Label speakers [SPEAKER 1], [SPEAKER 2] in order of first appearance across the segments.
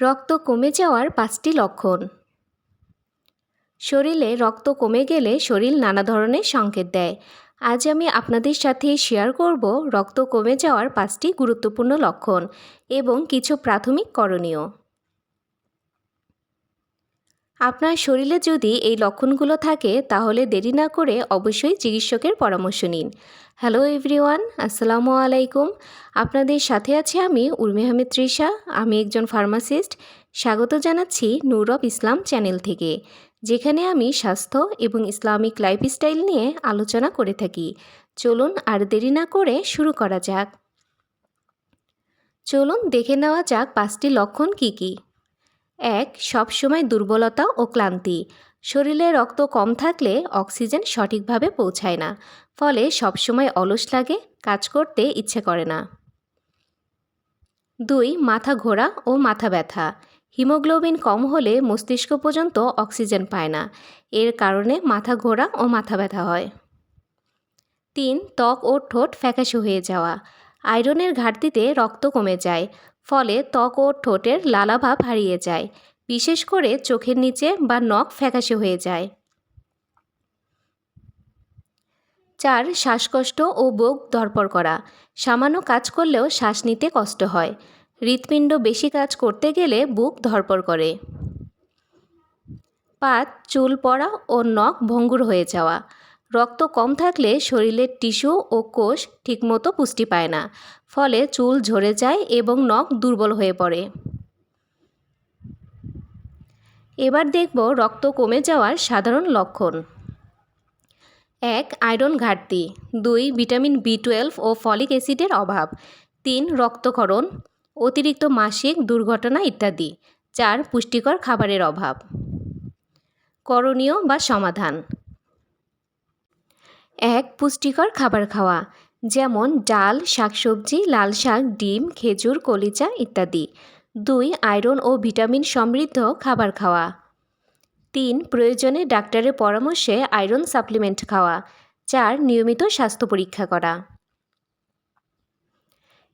[SPEAKER 1] রক্ত কমে যাওয়ার পাঁচটি লক্ষণ। শরীরে রক্ত কমে গেলে শরীর নানা ধরনের সংকেত দেয়। আজ আমি আপনাদের সাথে শেয়ার করব রক্ত কমে যাওয়ার পাঁচটি গুরুত্বপূর্ণ লক্ষণ এবং কিছু প্রাথমিক করণীয়। আপনার শরীরে যদি এই লক্ষণগুলো থাকে, তাহলে দেরি না করে অবশ্যই চিকিৎসকের পরামর্শ নিন। হ্যালো এভরিওয়ান, আসসালামু আলাইকুম। আপনাদের সাথে আছে আমি উর্মি আহমেদ তৃষা। আমি একজন ফার্মাসিস্ট। স্বাগত জানাচ্ছি নূর অফ ইসলাম চ্যানেল থেকে, যেখানে আমি স্বাস্থ্য এবং ইসলামিক লাইফস্টাইল নিয়ে আলোচনা করে থাকি। চলুন আর দেরি না করে শুরু করা যাক। চলুন দেখে নেওয়া যাক পাঁচটি লক্ষণ কী কী। এক, সবসময় দুর্বলতা ও ক্লান্তি। শরীরে রক্ত কম থাকলে অক্সিজেন সঠিকভাবে পৌঁছায় না। ফলে সবসময় অলস লাগে, কাজ করতে ইচ্ছে করে না। দুই, মাথা ঘোরা ও মাথা ব্যথা। হিমোগ্লোবিন কম হলে মস্তিষ্ক পর্যন্ত অক্সিজেন পায় না। এর কারণে মাথা ঘোরা ও মাথা ব্যথা হয়। তিন, ত্বক ও ঠোঁট ফ্যাকাশে হয়ে যাওয়া। আয়রনের ঘাটতিতে রক্ত কমে যায়, ফলে ত্বক ও ঠোঁটের লালাভাব হারিয়ে যায়, বিশেষ করে চোখের নিচে বা নখ ফ্যাকাশে হয়ে যায়। চার, শ্বাসকষ্ট ও বুক ধরপড় করা। সামান্য কাজ করলেও শ্বাস নিতে কষ্ট হয়। হৃৎপিণ্ড বেশি কাজ করতে গেলে বুক ধরপড় করে। পাত চুল পড়া ও নখ ভঙ্গুর হয়ে যাওয়া। রক্ত কম থাকলে শরীরের টিস্যু ও কোষ ঠিকমতো পুষ্টি পায় না, ফলে চুল ঝরে যায় এবং নখ দুর্বল হয়ে পড়ে। এবার দেখব রক্ত কমে যাওয়ার সাধারণ লক্ষণ। এক, আয়রন ঘাটতি। দুই, ভিটামিন বি টুয়েলভ ও ফলিক অ্যাসিডের অভাব। তিন, রক্তক্ষরণ, অতিরিক্ত মাসিক দুর্ঘটনা ইত্যাদি। চার, পুষ্টিকর খাবারের অভাব। করণীয় বা সমাধান। এক পুষ্টিকর খাবার খাওয়া, যেমন ডাল, শাকসবজি, লাল শাক, ডিম, খেজুর কলিচা ইত্যাদি। দুই, আয়রন ও ভিটামিন সমৃদ্ধ খাবার খাওয়া। তিন, প্রয়োজনে ডাক্তারের পরামর্শে আয়রন সাপ্লিমেন্ট খাওয়া। চার, নিয়মিত স্বাস্থ্য পরীক্ষা করা।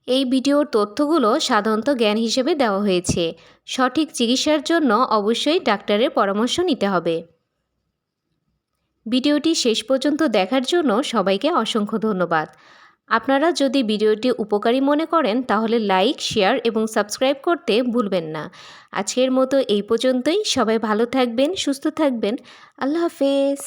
[SPEAKER 1] এই ভিডিওর তথ্যগুলো সাধারণত জ্ঞান হিসেবে দেওয়া হয়েছে। সঠিক চিকিৎসার জন্য অবশ্যই ডাক্তারের পরামর্শ নিতে হবে। ভিডিওটি শেষ পর্যন্ত দেখার জন্য সবাইকে অসংখ্য ধন্যবাদ। আপনারা যদি ভিডিওটি উপকারী মনে করেন, তাহলে লাইক, শেয়ার এবং সাবস্ক্রাইব করতে ভুলবেন না। আজকের মতো এই পর্যন্তই। সবাই ভালো থাকবেন, সুস্থ থাকবেন। আল্লাহ হাফেজ।